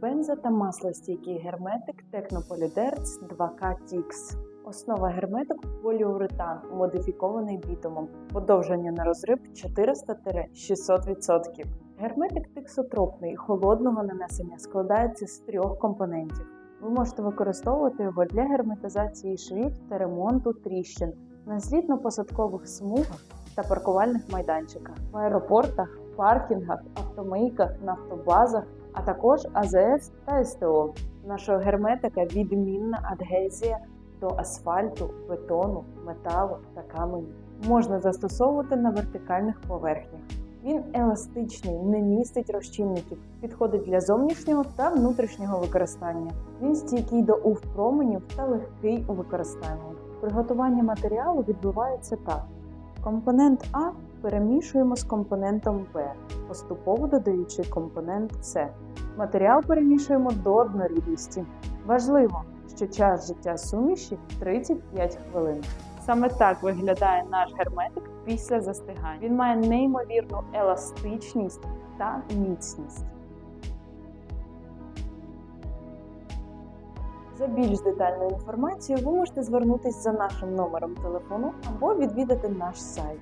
Бензо та маслостійкий герметик Технополідерц 2К Тікс. Основа герметику поліуретан, модифікований бітумом. Подовження на розрив 400-600%. Герметик тиксотропний холодного нанесення складається з трьох компонентів. Ви можете використовувати його для герметизації швів та ремонту тріщин на злітно-посадкових смугах та паркувальних майданчиках, в аеропортах, паркінгах, автомийках, нафтобазах, а також АЗС та СТО. Нашого герметика відмінна адгезія до асфальту, бетону, металу та каменю. Можна застосовувати на вертикальних поверхнях. Він еластичний, не містить розчинників, підходить для зовнішнього та внутрішнього використання. Він стійкий до УВ променів та легкий у використанні. Приготування матеріалу відбувається так: компонент А перемішуємо з компонентом Б, поступово додаючи компонент С. Матеріал перемішуємо до однорідності. Важливо, що час життя суміші 35 хвилин. Саме так виглядає наш герметик після застигання. Він має неймовірну еластичність та міцність. За більш детальною інформацією ви можете звернутися за нашим номером телефону або відвідати наш сайт.